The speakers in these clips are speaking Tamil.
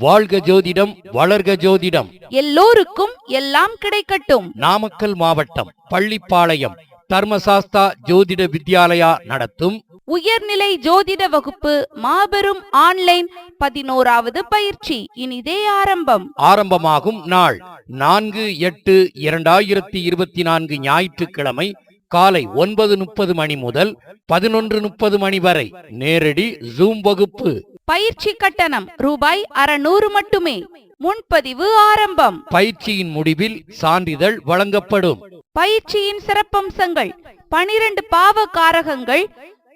வாழ்க ஜோதிடம் வளர்க ஜோதிடம். எல்லோருக்கும் எல்லாம் கிடைக்கட்டும். நாமக்கல் மாவட்டம் பள்ளிப்பாளையம் தர்மசாஸ்தா ஜோதிட வித்யாலயா நடத்தும். உயர்நிலை ஜோதிட வகுப்பு மாபெரும் ஆன்லைன் பதினோராவது பயிற்சி. இனிதே ஆரம்பம். ஆரம்பமாகும் நாள். நான்கு எட்டு இரண்டாயிரத்தி இருபத்தி நான்கு ஞாயிற்றுக்கிழமை காலை ஒன்பது முப்பது மணி முதல் பதினொன்று முப்பது மணி வரை. நேரடி ஜூம் வகுப்பு. பயிற்சி கட்டணம் ரூபாய் அறநூறு மட்டுமே. முன்பதிவு ஆரம்பம். பயிற்சியின் முடிவில் சான்றிதழ் வழங்கப்படும். பயிற்சியின் சிறப்பம்சங்கள். பனிரெண்டு பாவ காரகங்கள்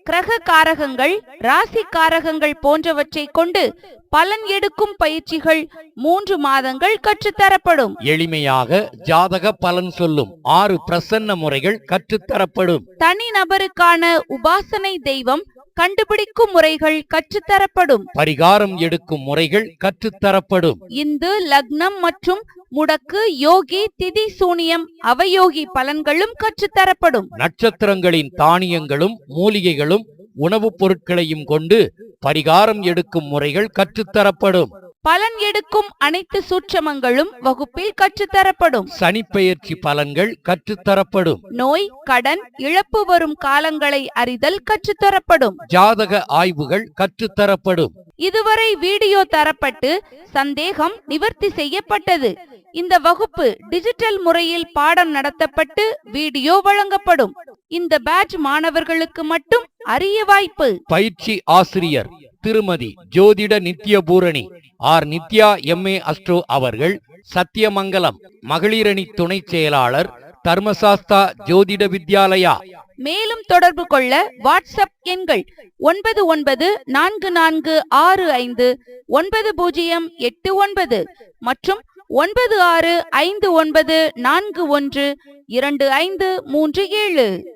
கிரக காரகங்கள் ராசி காரகங்கள் போன்றவற்றை கொண்டு பலன் எடுக்கும் பயிற்சிகள் மூன்று மாதங்கள் கற்றுத்தரப்படும். எளிமையாக ஜாதக பலன் சொல்லும். ஆறு பிரசன்ன முறைகள் கற்றுத்தரப்படும். தனி நபருக்கான உபாசனை தெய்வம் கண்டுபிடிக்கும் முறைகள் கற்றுத்தரப்படும். பரிகாரம் எடுக்கும் முறைகள் கற்றுத்தரப்படும். இந்து லக்னம் மற்றும் முடக்கு யோகி திதி சூனியம் அவயோகி பலன்களும் கற்றுத்தரப்படும். நட்சத்திரங்களின் தானியங்களும் மூலிகைகளும் உணவுப் பொருட்களையும் கொண்டு பரிகாரம் எடுக்கும் முறைகள் கற்றுத்தரப்படும். பலன் எடுக்கும் அனைத்து சூட்சமங்களும் வகுப்பில் கற்றுத்தரப்படும். சனிப்பெயர்ச்சி பலன்கள் கற்றுத்தரப்படும். நோய் கடன் இழப்பு வரும் காலங்களை அறிதல் கற்றுத்தரப்படும். ஜாதக ஆய்வுகள் கற்றுத்தரப்படும். இதுவரை வீடியோ தரப்பட்டு சந்தேகம் நிவர்த்தி செய்யப்பட்டது. இந்த வகுப்பு டிஜிட்டல் முறையில் பாடம் நடத்தப்பட்டு வீடியோ வழங்கப்படும். இந்த பேட்ச் மாணவர்களுக்கு மட்டும் அரிய வாய்ப்பு. பயிற்சி ஆசிரியர் திருமதி ஜோதிட Nithyapoorani R. Nithya MA astro அவர்கள் சத்தியமங்கலம் மகளிரணி துணை செயலாளர் தர்மசாஸ்தா ஜோதிட வித்யாலயா. மேலும் தொடர்பு கொள்ள வாட்ஸ்அப் எண்கள் ஒன்பது ஒன்பது நான்கு நான்கு ஆறு ஐந்து ஒன்பது பூஜ்ஜியம் எட்டு ஒன்பது மற்றும் ஒன்பது ஆறு ஐந்து ஒன்பது நான்கு ஒன்று இரண்டு ஐந்து மூன்று ஏழு.